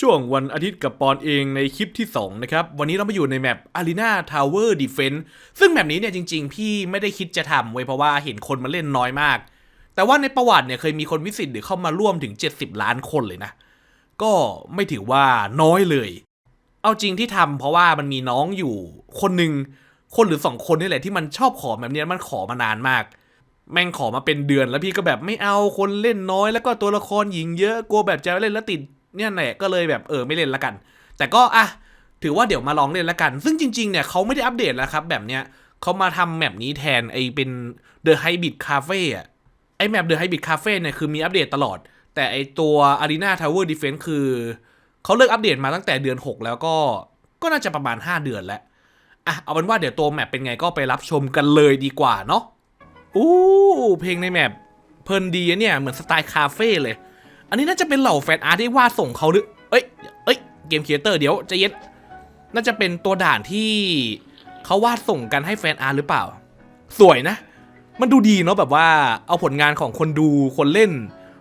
ช่วงวันอาทิตย์กับปอนเองในคลิปที่ 2 นะครับ วันนี้เรามาอยู่ในแมป Arena Tower Defense ซึ่งแมปนี้เนี่ยจริง ๆ พี่ไม่ได้คิดจะทำไว้ยเพราะว่าเห็นคนมาเล่นน้อยมาก แต่ว่าในประวัติเนี่ยเคยมีคนวิสิตหรือเข้ามาร่วมถึง 70 ล้านคนเลยนะ ก็ไม่ถือว่าน้อยเลย เอาจริงที่ทำเพราะว่ามันมีน้องอยู่คนหนึ่งคนหรือสองคนนี่แหละที่มันชอบขอแบบนี้มันขอมานานมากแม่งขอมาเป็นเดือนแล้วพี่ก็แบบไม่เอาคนเล่นน้อยแล้วก็ตัวละครหญิงเยอะกลัวแบบจะเล่นแล้วติด เนี่ยแหละก็เลยแบบเออไม่เล่นละกัน แต่ก็อะถือว่าเดี๋ยวมาลองเล่นละกัน ซึ่งจริงๆเนี่ยเขาไม่ได้อัปเดตแล้วครับ แบบเนี้ยเขามาทำแมปนี้แทนไอเป็น The Hybrid Cafe อะไอแมป The Hybrid Cafe เนี่ยคือมีอัปเดตตลอด แต่ไอตัว Arena Tower Defense คือเขาเลิกอัปเดตมาตั้งแต่เดือน 6 แล้วก็ก็น่าจะประมาณ 5 เดือนแล้วอะเอาเป็นว่าเดี๋ยวตัวแมปเป็นไงก็ไปรับชมกันเลยดีกว่าเนาะอู้เพลงในแมปเพลินดีอะเนี่ยเหมือนสไตล์คาเฟ่เลย อันนี้น่าจะเป็นเหล่าแฟนอาร์ตที่วาดส่งเขาหรือเอ้ย เอ้ย เกมครีเอเตอร์เดี๋ยวจะเย็น น่าจะเป็นตัวด่านที่เขาวาดส่งกันให้แฟนอาร์ตหรือเปล่า สวยนะ มันดูดีเนาะแบบว่าเอาผลงานของคนดูคนเล่น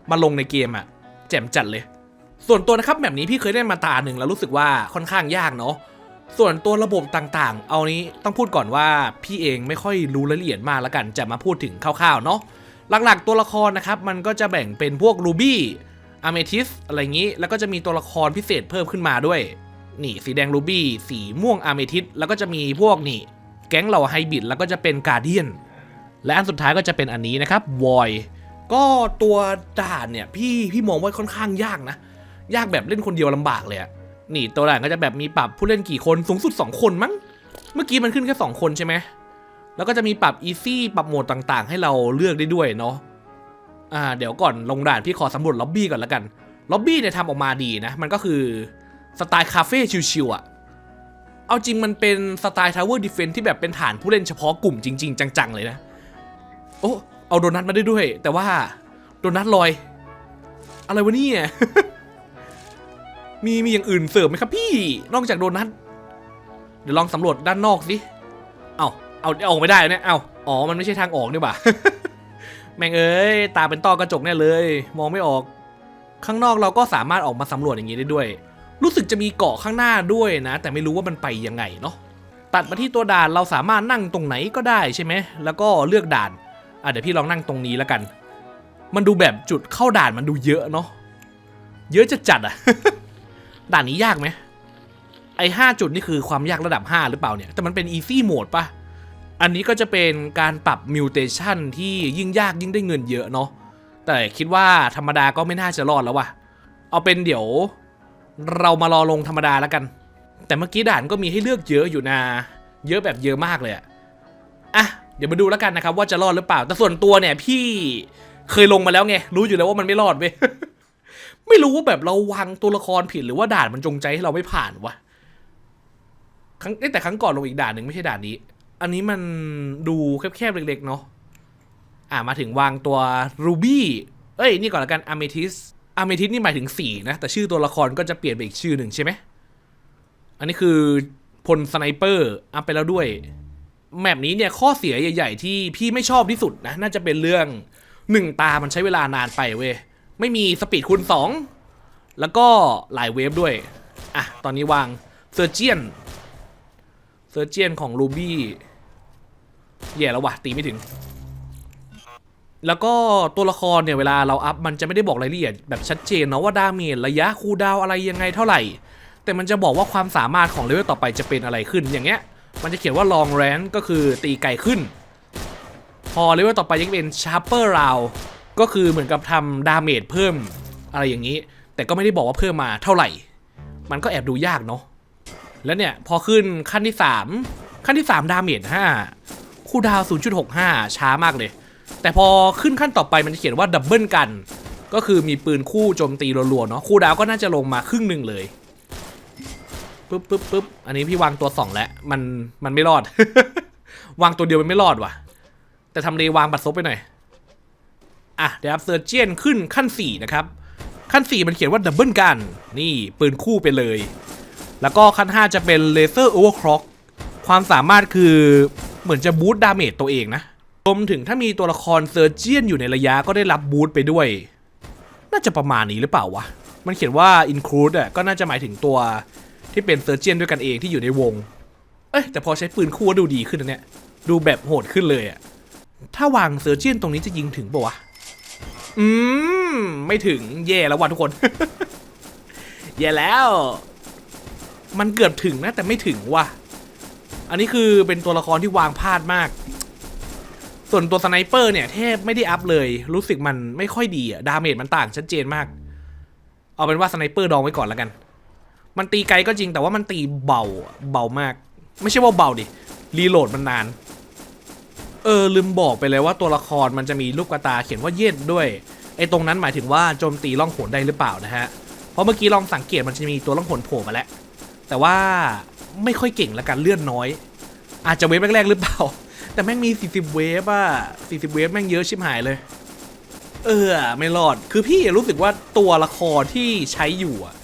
มาลงในเกมอะแจ่มจัดเลย ส่วนตัวนะครับแบบนี้พี่เคยเล่นมาตาหนึ่งแล้วรู้สึกว่าค่อนข้างยากเนาะ ส่วนตัวระบบต่างๆ เอานี้ต้องพูดก่อนว่าพี่เองไม่ค่อยรู้รายละเอียดมากแล้วกัน จะมาพูดถึงคร่าวๆเนาะ หลักๆตัวละครนะครับมันก็จะแบ่งเป็นพวกรูบี้ อเมทิสอะไรอย่างนี้ แล้วก็จะมีตัวละครพิเศษเพิ่มขึ้นมาด้วย นี่สีแดงรูบี้ สีม่วงอเมทิสแล้วก็จะมีพวกนี่ แก๊งเหล่าไฮบิดแล้วก็จะเป็นกาเดียน และอันสุดท้ายก็จะเป็นอันนี้นะครับวอยก็ตัวด่านเนี่ยพี่พี่มองว่าค่อนข้างยากนะ ยากแบบเล่นคนเดียวลำบากเลยอะนี่ตัวด่านก็จะแบบมีปรับผู้เล่นกี่คนสูงสุด 2 คนมั้ง เมื่อกี้มันขึ้นแค่ 2 คนใช่ไหมแล้วก็จะมีปรับอีซี่ปรับโหมดต่างๆ ให้เราเลือกได้ด้วยเนาะ อ่าเดี๋ยวก่อนลงด่านพี่ขอสำรวจล็อบบี้ก่อนละกัน ล็อบบี้เนี่ยทำออกมาดีนะ มันก็คือสไตล์คาเฟ่ชิวๆอะเอาจริงมันเป็นสไตล์ทาวเวอร์ดิเฟนที่แบบเป็นฐานผู้เล่นเฉพาะกลุ่มจริง ๆ จังๆ เลยนะ โอ้เอาโดนัทมาได้ด้วย แต่ว่าโดนัทลอย อะไรวะเนี่ย มีมีอย่างอื่นเสริมไหมครับพี่ นอกจากโดนัท เดี๋ยวลองสำรวจด้านนอกสิ เอาเอาเอาออกไม่ได้เนี่ย เอาอ๋อ มันไม่ใช่ทางออกนี่หว่า แม่งเอ้ย ตาเป็นต้อกระจกแน่เลย มองไม่ออก ข้างนอกเราก็สามารถออกมาสำรวจอย่างนี้ได้ด้วย รู้สึกจะมีเกาะข้างหน้าด้วยนะ แต่ไม่รู้ว่ามันไปยังไงเนาะตัดมาที่ตัวด่านเราสามารถนั่งตรงไหนก็ได้ใช่ไหมแล้วก็เลือกด่านอะเดี๋ยวพี่ลองนั่งตรงนี้แล้วกัน มันดูแบบจุดเข้าด่านมันดูเยอะเนาะเยอะจะจัดอะด่านนี้ยากไหมไอ้ห้าจุดนี่คือความยากระดับ 5 หรือเปล่าเนี่ย แต่มันเป็น easy mode ปะ อันนี้ก็จะเป็นการปรับ mutation ที่ยิ่งยากยิ่งได้เงินเยอะเนาะแต่คิดว่าธรรมดาก็ไม่น่าจะรอดแล้วว่ะ เอาเป็นเดี๋ยว เรามารอลงธรรมดาแล้วกัน แต่เมื่อกี้ด่านก็มีให้เลือกเยอะอยู่นะ เยอะแบบเยอะมากเลยอะอะเดี๋ยวมาดูแล้วกันนะครับ ว่าจะรอดหรือเปล่า แต่ส่วนตัวเนี่ยพี่เคยลงมาแล้วไงรู้อยู่แล้วว่ามันไม่รอดเว้ยไม่รู้ว่าแบบเราวางตัวละครผิดหรือว่าด่านมันจงใจให้เราไม่ผ่านวะครั้งเอ้ยแต่ครั้งก่อนลงอีกด่านหนึ่งไม่ใช่ด่านนี้ อันนี้มันดูแคบๆเล็กๆเนาะอ่ามาถึงวางตัวรูบี้เอ้ย นี่ก่อนละกันอเมทิสอเมทิสนี่หมายถึงสีนะ แต่ชื่อตัวละครก็จะเปลี่ยนไปอีกชื่อหนึ่งใช่ไหมอันนี้คือพลสไนเปอร์อัพไปแล้วด้วย แมปนี้เนี่ยข้อเสียใหญ่ ๆ ที่พี่ไม่ชอบที่สุดนะ น่าจะเป็นเรื่องหนึ่งตามันใช้เวลานานไปเว้ย ไม่มีสปีดคูณ2แล้วก็หลายเวฟด้วย อะ ตอนนี้วางเซอร์เจียนเซอร์เจียนของรูบี้ แย่แล้ววะตีไม่ถึง แล้วก็ตัวละครเนี่ยเวลาเราอัพมันจะไม่ได้บอกรายละเอียดแบบชัดเจนเนาะว่าดาเมจระยะคูดาวอะไรยังไงเท่าไหร่ แต่มันจะบอกว่าความสามารถของเลเวลต่อไปจะเป็นอะไรขึ้นอย่างเงี้ย มันจะเขียนว่า long range ก็คือตีไกลขึ้น พอเลเวลต่อไปยังเป็น sharper round ก็คือเหมือนกับทำดาเมจเพิ่มอะไรอย่างนี้ แต่ก็ไม่ได้บอกว่าเพิ่มมาเท่าไหร่ มันก็แอบดูยากเนาะแล้วเนี่ยพอขึ้นขั้นที่ 3 ขั้นที่ 3 ดาเมจ5 คูดาวน์0.65 ช้ามากเลย แต่พอขึ้นขั้นต่อไปมันจะเขียนว่าดับเบิลกัน ก็คือมีปืนคู่โจมตีรัวๆเนาะคูดาวก็น่าจะลงมาครึ่งหนึ่งเลยปึ๊บปึ๊บปึ๊บอันนี้พี่วางตัว2แล้วมันมันไม่รอด วางตัวเดียวมันไม่รอดว่ะ แต่ทำเลวางบัตรซบไปหน่อย อะเดี๋ยวเซอร์เจียนขึ้นขั้น 4 นะครับ ขั้น 4 มันเขียนว่าดับเบิลกัน นี่ปืนคู่ไปเลย แล้วก็ขั้น 5 จะเป็นเลเซอร์โอเวอร์คล็อกความสามารถคือ เหมือนจะบูตดาเมจตัวเองนะรวมถึงถ้ามีตัวละครเซอร์เจียนอยู่ในระยะก็ได้รับบูตไปด้วย น่าจะประมาณนี้หรือเปล่าวะ มันเขียนว่า include อะก็น่าจะหมายถึงตัวที่เป็นเซอร์เจียนด้วยกันเองที่อยู่ในวง เอ้ยแต่พอใช้ปืนคู่ดูดีขึ้นนะเนี่ย ดูแบบโหดขึ้นเลยอะ ถ้าวางเซอร์เจียนตรงนี้จะยิงถึงปะวะ อืม ไม่ถึงแย่แล้วว่ะทุกคน แย่แล้ว มันเกือบถึงนะแต่ไม่ถึงว่ะ อันนี้คือเป็นตัวละครที่วางพลาดมาก ส่วนตัวสไนเปอร์เนี่ยแทบไม่ได้อัพเลย รู้สึกมันไม่ค่อยดีอะดาเมจมันต่างชัดเจนมาก เอาเป็นว่าสไนเปอร์ดองไว้ก่อนแล้วกัน มันตีไกลก็จริงแต่ว่ามันตีเบาเบามาก ไม่ใช่ว่าเบาดิ รีโหลดมันนาน เออลืมบอกไปเลยว่าตัวละครมันจะมีลูกกระตาเขียนว่าเย็ดด้วย ไอ้ตรงนั้นหมายถึงว่าโจมตีล่องหนได้หรือเปล่านะฮะ เพราะเมื่อกี้ลองสังเกตมันจะมีตัวล่องหนโผล่มาแล้ว แต่ว่า ไม่ค่อยเก่งละกันเลื่อนน้อย อาจจะเวฟแรกๆหรือเปล่า แต่แม่งมี 40 เวฟอะ40 เวฟแม่งเยอะชิบหายเลย เออ ไม่รอด คือพี่รู้สึกว่าตัวละครที่ใช้อยู่อะ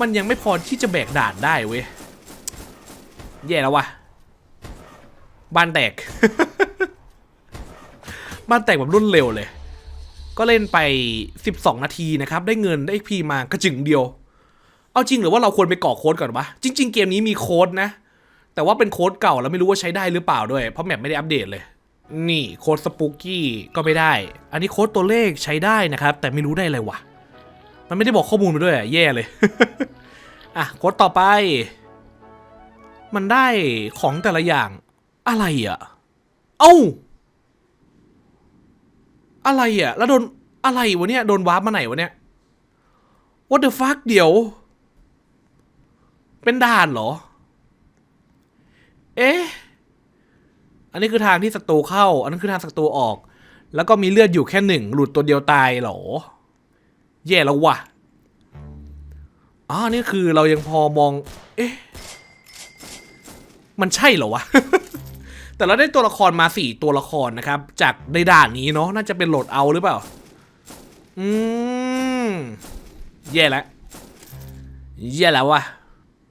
มันยังไม่พอที่จะแบกด่านได้เว้ย แย่แล้ววะบ้านแตก บ้านแตกแบบรุ่นเร็วเลย ก็เล่นไป 12 นาทีนะครับ ได้เงินได้ XP มากระจึงเดียว เอาจริงหรือว่าเราควรไปก่อโค้ดก่อนวะ จริง ๆ เกมนี้มีโค้ดนะ แต่ว่าเป็นโค้ดเก่าแล้วไม่รู้ว่าใช้ได้หรือเปล่าด้วย เพราะแมปไม่ได้อัปเดตเลย นี่โค้ดสปูกี้ก็ไม่ได้ อันนี้โค้ดตัวเลขใช้ได้นะครับ แต่ไม่รู้ได้อะไรวะ มันไม่ได้บอกข้อมูลมาด้วยแย่เลย อะโค้ดต่อไป มันได้ของแต่ละอย่าง อะไรอะ เอ้า อะไรอะ แล้วโดนอะไรวะเนี่ย โดนวาร์ปมาไหนวะเนี่ย what the fuck เดี๋ยว เป็นด่านเหรอ เอ๊ะ อันนี้คือทางที่ศัตรูเข้า อันนั้นคือทางศัตรูออก แล้วก็มีเลือดอยู่แค่หนึ่ง หลุดตัวเดียวตายเหรอ แย่แล้ววะอ๋อนี่คือเรายังพอมอง เอ๊ะ มันใช่เหรอวะ แต่เราได้ตัวละครมาสี่ตัวละครนะครับ จากในด่านนี้เนาะ น่าจะเป็นโหลดเอาหรือเปล่า อืม แย่แล้วแย่แล้ววะ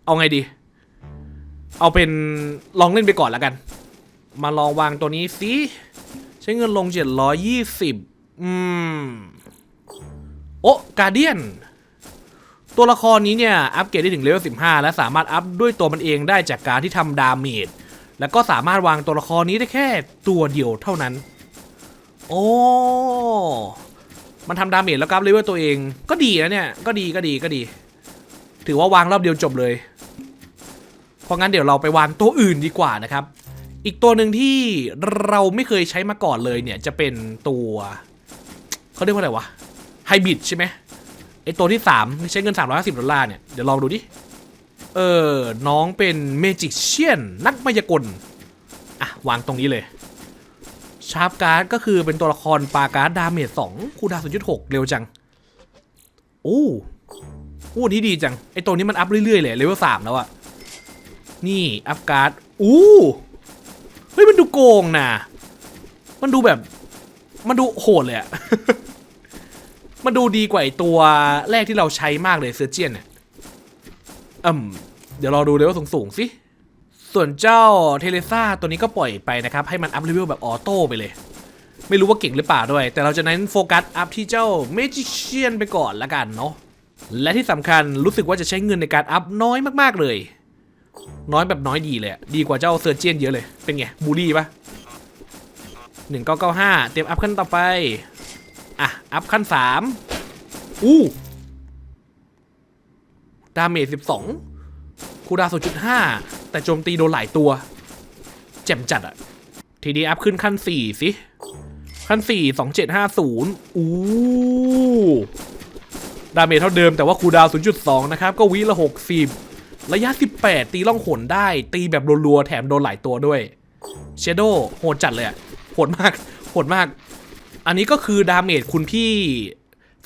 เอาไงดี เอาเป็นลองเล่นไปก่อนแล้วกัน มาลองวางตัวนี้สิใช้เงินลง 720 อืม โอ้กาเดียน ตัวละครนี้เนี่ย อัปเกรดได้ถึงเลเวล 15 และสามารถอัพด้วยตัวมันเองได้จากการที่ทำดาเมจ แล้วก็สามารถวางตัวละครนี้ได้แค่ตัวเดียวเท่านั้น โอ้ มันทำดาเมจแล้วก็อัพเลเวลตัวเอง ก็ดีนะเนี่ย ก็ดีก็ดีก็ดี ถือว่าวางรอบเดียวจบเลย เพราะงั้นเดี๋ยวเราไปวางตัวอื่นดีกว่านะครับ อีกตัวหนึ่งที่เราไม่เคยใช้มาก่อนเลยเนี่ยจะเป็นตัวเขาเรียกว่าอะไรวะไฮบริดใช่ไหมไอตัวที่ 3 ใช้เงิน 350 ดอลลาร์เนี่ย เดี๋ยวลองดูดิ เออ น้องเป็นเมจิกเชียน นักมายากล อะ วางตรงนี้เลย ชาร์ปการ์ดก็คือเป็นตัวละครปาการ์ดดาเมจ2คูดาว0.6เร็วจัง โอ้โอ้นี่ดีจัง ไอตัวนี้มันอัพเรื่อยๆเลยเลเวล3แล้วอะ นี่อัพการ์ดอู้เฮ้ยมันดูโกงนะมันดูแบบ มันดูโหดเลยอะมันดูดีกว่าไอตัวแรกที่เราใช้มากเลยเซอร์เจียนเนี่ยอืมเดี๋ยวราดูเลเวลสูงๆสิส่วนเจ้าเทเลซ่าตัวนี้ก็ปล่อยไปนะครับ ให้มันอัพเลเวลแบบออโต้ไปเลย ไม่รู้ว่าเก่งหรือเปล่าด้วย แต่เราจะเน้นโฟกัสอัพที่เจ้าเมจิเชียนไปก่อนละกันเนาะและที่สำคัญรู้สึกว่าจะใช้เงินในการอัพน้อยมากๆเลย น้อยแบบน้อยดีเลยดีกว่าเจ้าเซอร์เจียนเยอะเลย เป็นไง บูลลี่ปะหนึ่งเก้าเก้าห้าเตรียมอัพขั้นต่อไป อะ อัพขั้นสามอู้ดาเมจสิบสองคูดาวศูนย์จุดห้าแต่โจมตีโดนหลายตัวแจ่มจัดอะทีนี้อัพขึ้นขั้นสี่สิ ขั้นสี่สองเจ็ดห้าศูนย์อู้ดาเมจเท่าเดิมแต่ว่าคูดาวศูนย์จุดสองนะครับ ก็วิละหกสิบ ระยะ 18 ตีล่องหนได้ ตีแบบรัวๆ แถมโดนหลายตัวด้วยเชโดโหดจัดเลยอะโหดมาก โหดมาก อันนี้ก็คือดาเมจคุณพี่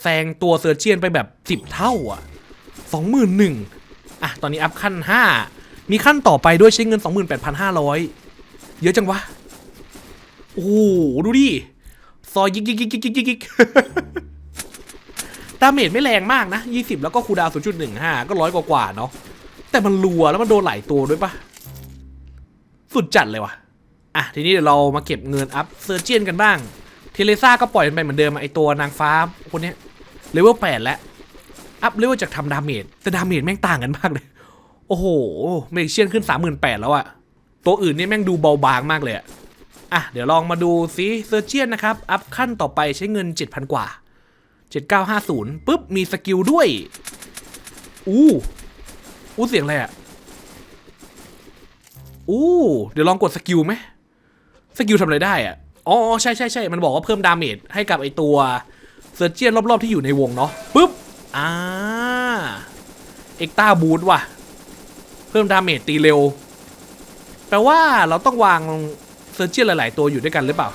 แซงตัวเซอร์เจียนไปแบบ 10 เท่าอะ21,000อะ ตอนนี้อัพขั้น 5 มีขั้นต่อไปด้วยใช้เงิน 28,500 เยอะจังวะ โอ้โหดูดิ ซอยยิกยิกยิกยิกยิกยิกดาเมจไม่แรงมากนะ 20 แล้วก็คูดาวน์0.15 ก็ร้อยกว่าๆเนาะ แต่มันรัวแล้วมันโดนหลายตัวด้วยปะสุดจัดเลยว่ะ อะ ทีนี้เดี๋ยวเรามาเก็บเงินอัพเซอร์เจียนกันบ้าง เทเลซ่าก็ปล่อยมันไปเหมือนเดิมไอตัวนางฟ้าคนนี้เลเวล8แล้ว อัพเลเวลจากทำดาเมจแต่ดาเมจแม่งต่างกันมากเลย โอ้โห เมกเชียนขึ้น38,000แล้วอะตัวอื่นนี่แม่งดูเบาบางมากเลยอะอะ เดี๋ยวลองมาดูซิเซอร์เจียนนะครับ อัพขั้นต่อไปใช้เงิน 7,000 กว่า 7950ปุ๊บ มีสกิลด้วย อู้ อู้เสียงอะไรอะอู้เดี๋ยวลองกดสกิลไหมสกิลทำอะไรได้อะอ๋อใช่ใช่ใช่มันบอกว่าเพิ่มดาเมจให้กับไอตัวเซอร์เจียนรอบๆที่อยู่ในวงเนาะปุ๊บอ่าเอ็กตาบูทว่ะ เพิ่มดาเมจตีเร็ว แปลว่าเราต้องวางเซอร์เจียนหลาย ๆ ตัวอยู่ด้วยกันหรือเปล่า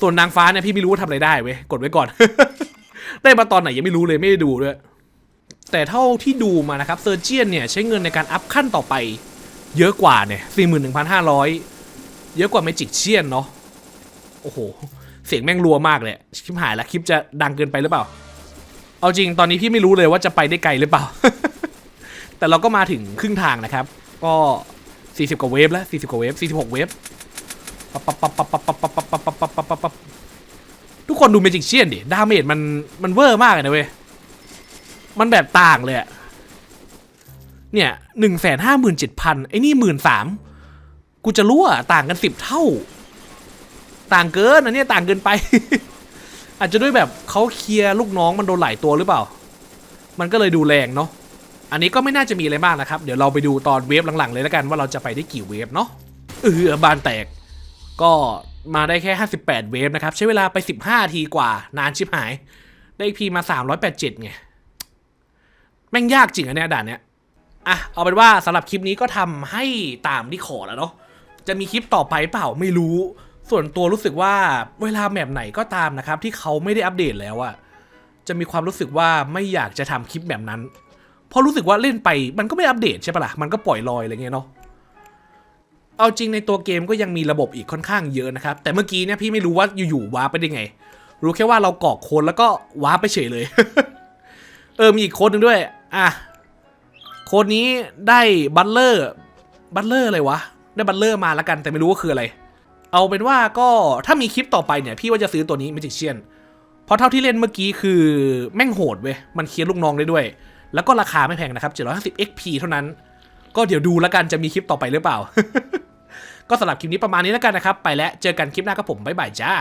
ส่วนนางฟ้าเนี่ยพี่ไม่รู้ว่าทำอะไรได้เว้ย กดไว้ก่อน ได้มาตอนไหนยังไม่รู้เลยไม่ได้ดูด้วย แต่เท่าที่ดูมานะครับเซอร์เจียนเนี่ยใช้เงินในการอัพขั้นต่อไป เยอะกว่าเนี่ยสี่่หมืนนนึ่งพัห้าร้อยเยอะกว่าเมจิกเชียนเนาะโอ้โห เสียงแม่งรัวมากเลยคลิปหายละคลิปจะดังเกินไปหรือเปล่า เอาจริงตอนนี้พี่ไม่รู้เลยว่าจะไปได้ไกลหรือเปล่า แต่เราก็มาถึงครึ่งทางนะครับ ก็ 40 กว่าเวฟแล้ว 40 กว่าเวฟ 46 เวฟทุกคนดูเมจิกเชียนดิ ดาเมจมันมันเวอร์มากเลยนะเว้ย มันแบบต่างเลยอะเนี่ยหนึ่งแสนห้าหมื่นเจ็ดพันไอ้นี่หมื่นสามกูจะรู้อะต่างกันสิบเท่า ต่างเกินอันเนี้ยต่างเกินไป อาจจะด้วยแบบเขาเคลียร์ลูกน้องมันโดนหลายตัวหรือเปล่า มันก็เลยดูแรงเนาะอันนี้ก็ไม่น่าจะมีอะไรมากนะครับ เดี๋ยวเราไปดูตอนเวฟหลังๆ เลยแล้วกันว่าเราจะไปได้กี่เวฟเนาะเออบานแตก ก็มาได้แค่ 58 เวฟนะครับ ใช้เวลาไป 15 ทีกว่า นานชิบหาย ได้พีมา 387ไง แม่งยากจริงอะเนี่ยด่านเนี้ยอะเอาเป็นว่าสำหรับคลิปนี้ก็ทำให้ตามที่ขอแล้วเนาะจะมีคลิปต่อไปเปล่าไม่รู้ ส่วนตัวรู้สึกว่าเวลาแมปไหนก็ตามนะครับ ที่เขาไม่ได้อัปเดตแล้วอะจะมีความรู้สึกว่าไม่อยากจะทำคลิปแบบนั้นเพราะรู้สึกว่าเล่นไปมันก็ไม่อัปเดตใช่ปะล่ะ มันก็ปล่อยลอยอะไรเงี้ยเนาะ เอาจริงในตัวเกมก็ยังมีระบบอีกค่อนข้างเยอะนะครับ แต่เมื่อกี้เนี่ยพี่ไม่รู้ว่าอยู่ๆว้าไปได้ไง รู้แค่ว่าเรากรอกโค้ดแล้วก็ว้าไปเฉยเลย เออมีอีกโค้ดหนึ่งด้วย อะโค้ดนี้ได้บัตเลอร์บัตเลอร์อะไรวะ ได้บัตเลอร์มาแล้วกันแต่ไม่รู้ว่าคืออะไร เอาเป็นว่าก็ถ้ามีคลิปต่อไปเนี่ย พี่ว่าจะซื้อตัวนี้ Magic เชียนเพราะเท่าที่เล่นเมื่อกี้คือแม่งโหดเว้ย มันเคลียร์ลูกน้องได้ด้วย แล้วก็ราคาไม่แพงนะครับ 750 XP เท่านั้น ก็เดี๋ยวดูแล้วกันจะมีคลิปต่อไปหรือเปล่า ก็สำหรับคลิปนี้ประมาณนี้แล้วกันนะครับ ไปแล้วเจอกันคลิปหน้ากับผมบ๊ายบายจ้า